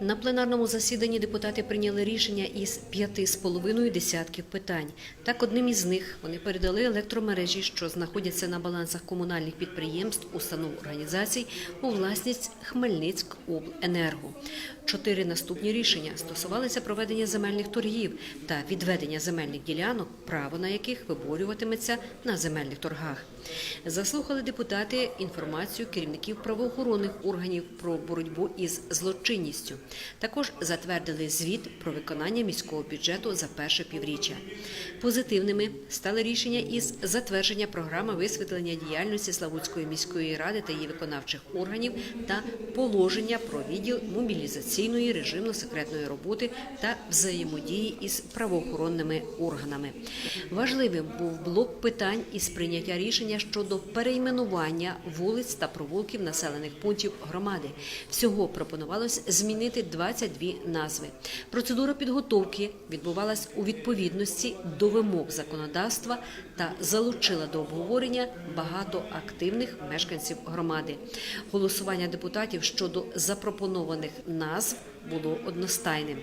На пленарному засіданні депутати прийняли рішення із п'яти з половиною десятків питань. Так, одним із них вони передали електромережі, що знаходяться на балансах комунальних підприємств, установ організацій у власність Хмельницькобленерго. Чотири наступні рішення стосувалися проведення земельних торгів та відведення земельних ділянок, право на яких виборюватиметься на земельних торгах. Заслухали депутати інформацію керівників правоохоронних органів про боротьбу із злочинністю. Також затвердили звіт про виконання міського бюджету за перше півріччя. Позитивними стали рішення із затвердження програми висвітлення діяльності Славутської міської ради та її виконавчих органів та положення про відділ мобілізаційної режимно-секретної роботи та взаємодії із правоохоронними органами. Важливим був блок питань із прийняття рішення щодо перейменування вулиць та провулків населених пунктів громади. Всього пропонувалось змінити 22 назви. Процедура підготовки відбувалась у відповідності до вимог законодавства та залучила до обговорення багато активних мешканців громади. Голосування депутатів щодо запропонованих назв було одностайним.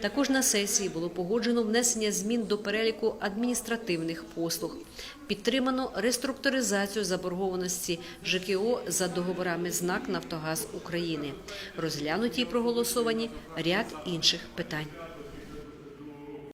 Також на сесії було погоджено внесення змін до переліку адміністративних послуг. Підтримано реструктуризацію заборгованості ЖКО за договорами з НАК Нафтогаз України. Розглянуті і проголосовані ряд інших питань.